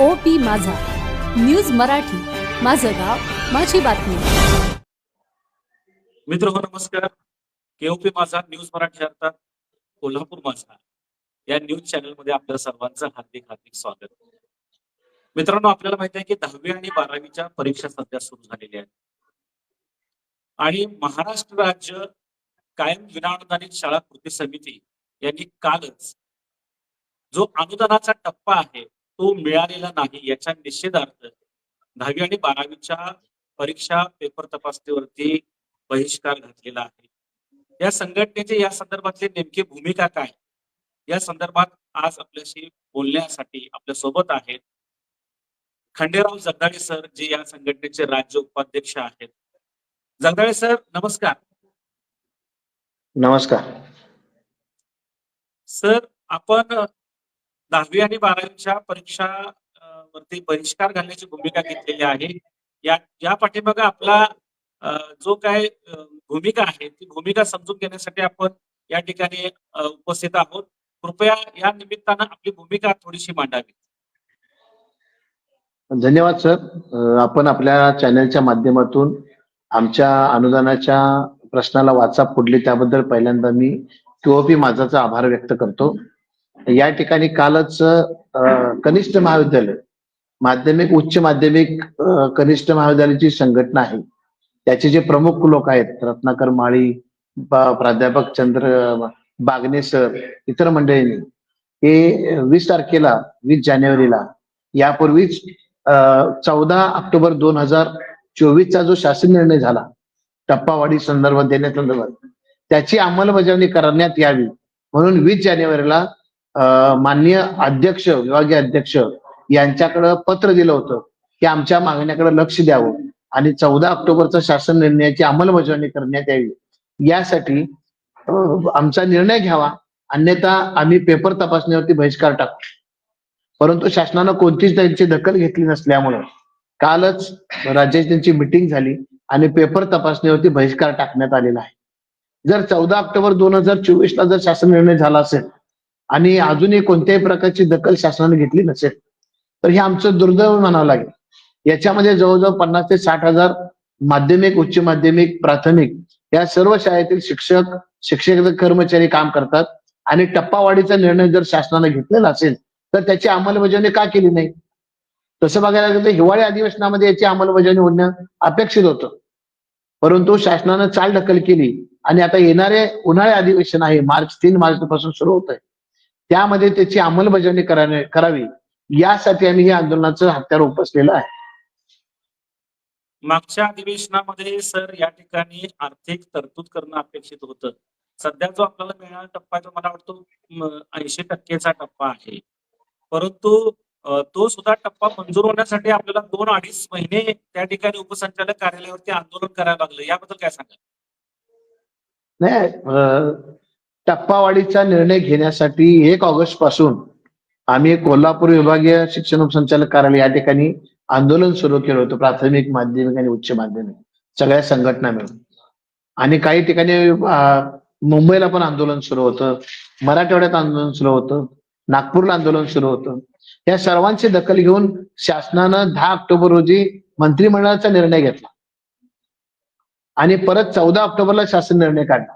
O P Majha. News Marathi. माझं गाव माझी बातमी. मित्र हो नमस्कार केओपी माझा न्यूज मराठी अर्थात कोल्हापूर माझा. या न्यूज चॅनलमध्ये आपल्या सर्वांचं हार्दिक हार्दिक स्वागत. मित्रांनो आपल्याला माहिती आहे की दहावी आणि बारावीच्या परीक्षा सध्या सुरू झालेल्या आहेत. आणि महाराष्ट्र राज्य कायम विनाअनुदानित शाळा कृती समिती यांनी कालच जो अनुदानाचा टप्पा आहे तो मिळालेला नाही याच्या निषेधार्थ दहावी आणि बारावीच्या परीक्षा पेपर तपासणीवरती बहिष्कार घातलेला आहे. या संघटनेची या संदर्भातली नेमकी भूमिका काय? या संदर्भात आज आपल्याशी बोलण्यासाठी आपल्यासोबत आहेत खंडेराव जगदाळे सर जे या संघटनेचे राज्य उपाध्यक्ष आहेत. जगदाळे सर नमस्कार. नमस्कार. सर आपण दहावी आणि बारावीच्या परीक्षा वरती बहिष्कार घालण्याची भूमिका घेतलेली आहे. या या पाठीमागे आपला जो काय भूमिका आहे ती भूमिका समजून घेण्यासाठी आपण या ठिकाणी उपस्थित आहोत. कृपया या निमित्तानं आपली भूमिका थोडीशी मांडावी. धन्यवाद सर. आपण आपल्या चॅनलच्या माध्यमातून आमच्या अनुदानाच्या प्रश्नाला वाचा फोडली त्याबद्दल पहिल्यांदा मी क्यूओपी माझाचा आभार व्यक्त करतो. या ठिकाणी कालच कनिष्ठ महाविद्यालय माध्यमिक उच्च माध्यमिक कनिष्ठ महाविद्यालयाची संघटना आहे. त्याचे जे प्रमुख लोक आहेत रत्नाकर माळी प्राध्यापक चंद्र बागणे सर इतर मंडळींनी हे वीस तारखेला वीस जानेवारीला यापूर्वीच चौदा ऑक्टोबर दोन हजार चोवीसचा जो शासन निर्णय झाला टप्पावाढी संदर्भात देण्यासंदर्भात त्याची अंमलबजावणी करण्यात यावी म्हणून वीस जानेवारीला माननीय अध्यक्ष विभागीय अध्यक्ष यांच्याकडं पत्र दिलं होतं की आमच्या मागण्याकडे लक्ष द्यावं आणि चौदा ऑक्टोबरचा शासन निर्णयाची अंमलबजावणी करण्यात यावी. यासाठी आमचा निर्णय घ्यावा. अन्यथा आम्ही पेपर तपासणीवरती बहिष्कार टाकू. परंतु शासनानं कोणतीच त्यांची दखल घेतली नसल्यामुळं कालच राज्याची त्यांची मिटिंग झाली आणि पेपर तपासणीवरती बहिष्कार टाकण्यात आलेला आहे. जर चौदा ऑक्टोबर दोन हजार चोवीस ला जर शासन निर्णय झाला असेल आणि अजूनही कोणत्याही प्रकारची दखल शासनाने घेतली नसेल तर हे आमचं दुर्दैव म्हणावं लागेल. याच्यामध्ये जवळजवळ पन्नास ते साठ हजार माध्यमिक उच्च माध्यमिक प्राथमिक या सर्व शाळेतील शिक्षक शिक्षक कर्मचारी काम करतात. आणि टप्पावाढीचा निर्णय जर शासनाने घेतलेला असेल तर त्याची अंमलबजावणी का केली नाही? तसं बघायला गेलं तर हिवाळी अधिवेशनामध्ये याची अंमलबजावणी होणं अपेक्षित होतं. परंतु शासनानं चाल ढकल केली आणि आता येणारे उन्हाळी अधिवेशन आहे मार्च तीन मार्च पासून सुरू होत आहे त्यामध्ये त्याची अंमलबजावणी करावी यासाठी आम्ही हे आंदोलनाचं हत्यार उपसलेलं आहे. मागच्या अधिवेशनामध्ये सर या ठिकाणी आर्थिक तरतूद करणं अपेक्षित होतं. सध्या जो आपल्याला मिळणारा टप्पा आहे तो मला वाटतो ऐंशी टक्केचा टप्पा आहे. परंतु तो सुद्धा टप्पा मंजूर होण्यासाठी आपल्याला दोन अडीच महिने त्या ठिकाणी उपसंचालक कार्यालयावरती आंदोलन करायला लागलं. याबद्दल काय सांगा नाही टप्पावाढीचा निर्णय घेण्यासाठी एक ऑगस्टपासून आम्ही कोल्हापूर विभागीय शिक्षण उपसंचालक कार्यालय या ठिकाणी आंदोलन सुरू केलं होतं प्राथमिक माध्यमिक आणि उच्च माध्यमिक सगळ्या संघटना मिळून. आणि काही ठिकाणी मुंबईला पण आंदोलन सुरू होतं मराठवाड्यात आंदोलन सुरू होतं नागपूरला आंदोलन सुरू होतं. या सर्वांची दखल घेऊन शासनानं दहा ऑक्टोबर रोजी मंत्रिमंडळाचा निर्णय घेतला. आणि परत चौदा ऑक्टोबरला शासन निर्णय काढला.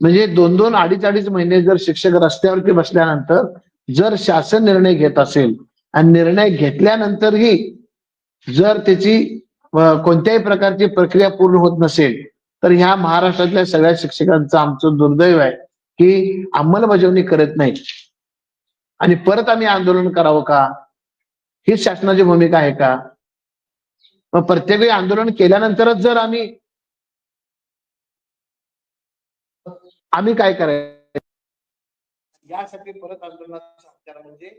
म्हणजे दोन दोन अडीच अडीच महिने जर शिक्षक रस्त्यावरती बसल्यानंतर जर शासन निर्णय घेत असेल आणि निर्णय घेतल्यानंतरही जर त्याची कोणत्याही प्रकारची प्रक्रिया पूर्ण होत नसेल तर ह्या महाराष्ट्रातल्या सगळ्या शिक्षकांचं आमचं दुर्दैव आहे की अंमलबजावणी करत नाही आणि परत आम्ही आंदोलन करावं का? हीच शासनाची भूमिका आहे का? मग प्रत्येक वेळी आंदोलन केल्यानंतरच जर आम्ही आम्ही काय करायचं? यासाठी परत आंदोलनाचा हत्यार म्हणजे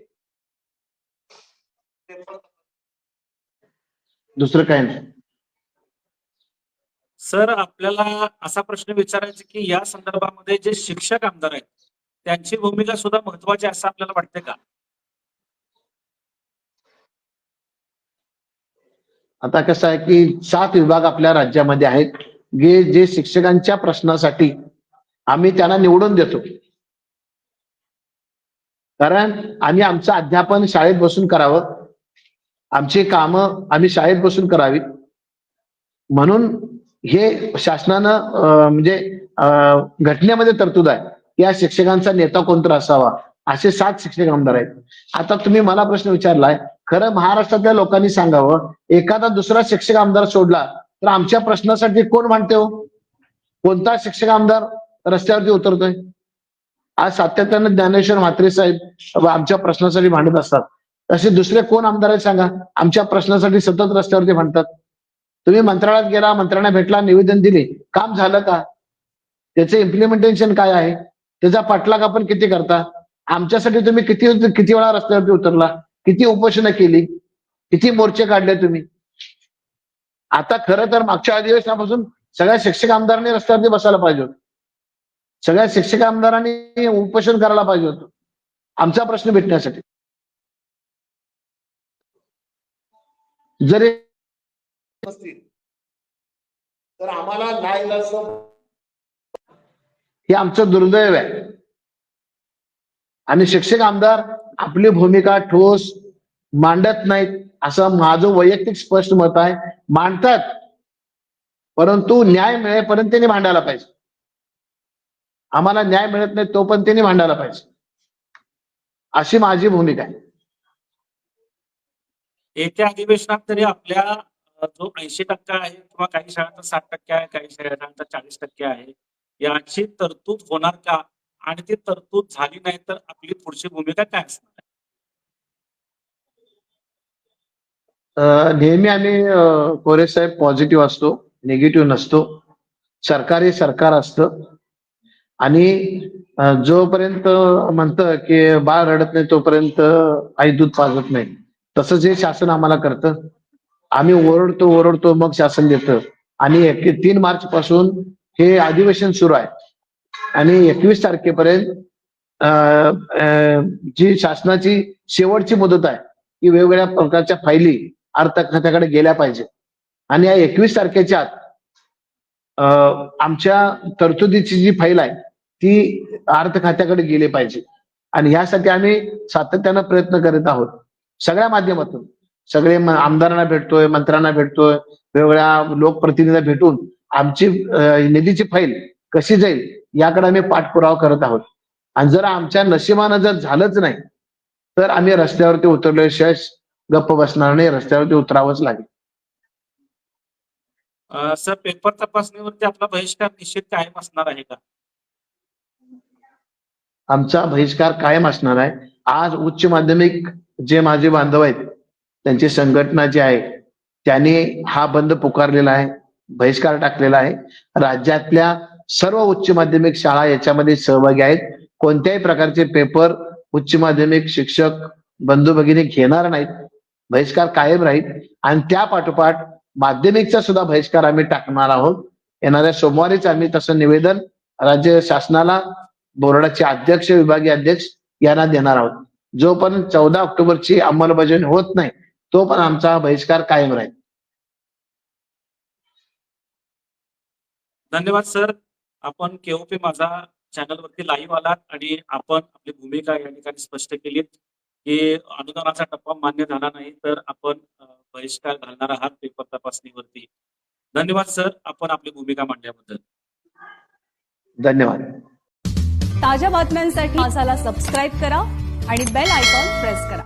दुसरं काय नाही. सर आपल्याला असा प्रश्न विचारायचा की या संदर्भामध्ये जे शिक्षक आमदार आहेत त्यांची भूमिका सुद्धा महत्वाची आहे असं आपल्याला वाटतं का? आता कसं आहे की सात विभाग आपल्या राज्यामध्ये आहेत. जे जे शिक्षकांच्या प्रश्नासाठी आम्ही त्यांना निवडून देतो. कारण आम्ही आमचं अध्यापन शाळेत बसून करावं. आमची कामं आम्ही शाळेत बसून करावीत. म्हणून हे शासनानं म्हणजे अं, घटनेमध्ये तरतूद आहे. या शिक्षकांचा नेता कोणतर असावा असे सात शिक्षक आमदार आहेत. आता तुम्ही मला प्रश्न विचारलाय खरं महाराष्ट्रातल्या लोकांनी सांगावं एखादा दुसरा शिक्षक आमदार सोडला तर आमच्या प्रश्नासाठी कोण मांडते हो? कोणता शिक्षक आमदार? रस्त्यावरती उतरतोय. आज सातत्यानं ज्ञानेश्वर म्हात्रे साहेब आमच्या प्रश्नासाठी भांडत असतात. तसे दुसरे कोण आमदार आहेत सांगा? आमच्या प्रश्नासाठी सतत रस्त्यावरती भांडतात. तुम्ही मंत्रालयात गेला मंत्र्यांना भेटला निवेदन दिले. काम झालं का? त्याचं इम्प्लिमेंटेशन काय आहे? त्याचा पाठलाग आपण किती करता? आमच्यासाठी तुम्ही किती किती वेळा रस्त्यावरती उतरला? किती उपोषणं केली? किती मोर्चे काढले तुम्ही? आता खरं तर मागच्या अधिवेशनापासून सगळ्या शिक्षक आमदारांनी रस्त्यावरती बसायला पाहिजे होतं. सगळ्या शिक्षक आमदारांनी उपोषण करायला पाहिजे होतं. आमचा प्रश्न भेटण्यासाठी. जरी तर आम्हाला हे आमचं दुर्दैव आहे. आणि शिक्षक आमदार आपली भूमिका ठोस मांडत नाहीत असं माझं वैयक्तिक स्पष्ट मत आहे. मांडतात. परंतु न्याय मिळेपर्यंत त्यांनी मांडायला पाहिजे. आम्हाला न्याय मिळत नाही तो पण त्यांनी मांडायला पाहिजे. अशी माझी भूमिका आहे. येत्या अधिवेशनात तरी आपल्या जो ऐंशी टक्के आहे किंवा काही शाळांचा साठ टक्के आहे काही शाळांचा चाळीस टक्के आहे याची तरतूद होणार का? आणि ती तरतूद झाली नाही तर आपली पुढची भूमिका काय असणार नेहमी आम्ही कोरे साहेब पॉझिटिव्ह असतो निगेटिव्ह नसतो. सरकारी सरकार असतं. आणि जोपर्यंत म्हणतं की बाळ रडत नाही तोपर्यंत आई दूध पाजत नाही. तसंच हे शासन आम्हाला करतं. आम्ही ओरडतो ओरडतो मग शासन देतं. आणि एक तीन मार्च पासून हे अधिवेशन सुरू आहे. आणि एकवीस तारखेपर्यंत जी शासनाची शेवटची मुदत आहे की वेगवेगळ्या प्रकारच्या फायली अर्थ खात्याकडे गेल्या पाहिजे. आणि या एकवीस तारखेच्या आत अं, आमच्या तरतुदीची जी फाईल आहे ती अर्थ खात्याकडे गेले पाहिजे. आणि यासाठी आम्ही सातत्यानं प्रयत्न करीत आहोत. सगळ्या माध्यमातून. सगळे आमदारांना भेटतोय मंत्र्यांना भेटतोय वेगवेगळ्या लोकप्रतिनिधींना भेटून आमची निधीची फाईल कशी जाईल याकडे आम्ही पाठपुरावा करत आहोत. आणि जर आमच्या नशिबानं जर झालंच नाही तर आम्ही रस्त्यावरती उतरल्याशिवाय गप्प बसणार नाही रस्त्यावरती उतरावंच लागेल. सर पेपर तपासणीवरती आपला बहिष्कार निश्चित कायम असणार आहे का? आमचा बहिष्कार कायम असणार आहे. आज उच्च माध्यमिक जे माझे बांधव आहेत त्यांची संघटना जी आहे त्यांनी हा बंद पुकारलेला आहे बहिष्कार टाकलेला आहे. राज्यातल्या सर्व उच्च माध्यमिक शाळा याच्यामध्ये सहभागी आहेत. कोणत्याही प्रकारचे पेपर उच्च माध्यमिक शिक्षक बंधू भगिनी घेणार नाहीत. बहिष्कार कायम राहील. आणि त्या पाठोपाठ माध्यमिकचा सुद्धा बहिष्कार आम्ही टाकणार आहोत. येणाऱ्या सोमवारीच आम्ही तसं निवेदन राज्य शासनाला बोर्डाचे अध्यक्ष विभागीय अध्यक्ष यांना देणार आहोत. जोपर्यंत चौदा ऑक्टोबरची अंमलबजावणी होत नाही तो पण आमचा बहिष्कार कायम राहील. धन्यवाद सर. आपण केओपी माझा चॅनल वरती लाईव्ह आलात आणि आपण आपली भूमिका या ठिकाणी स्पष्ट केली की अनुदानाचा टप्पा मान्य झाला नाही तर आपण बहिष्कार घालणार आहात पेपर तपासणीवरती. धन्यवाद सर. आपण आपली भूमिका मांडल्याबद्दल. धन्यवाद. ताज्या बातम्यांसाठी माझाला सबस्क्राईब करा आणि बेल आयकॉन प्रेस करा.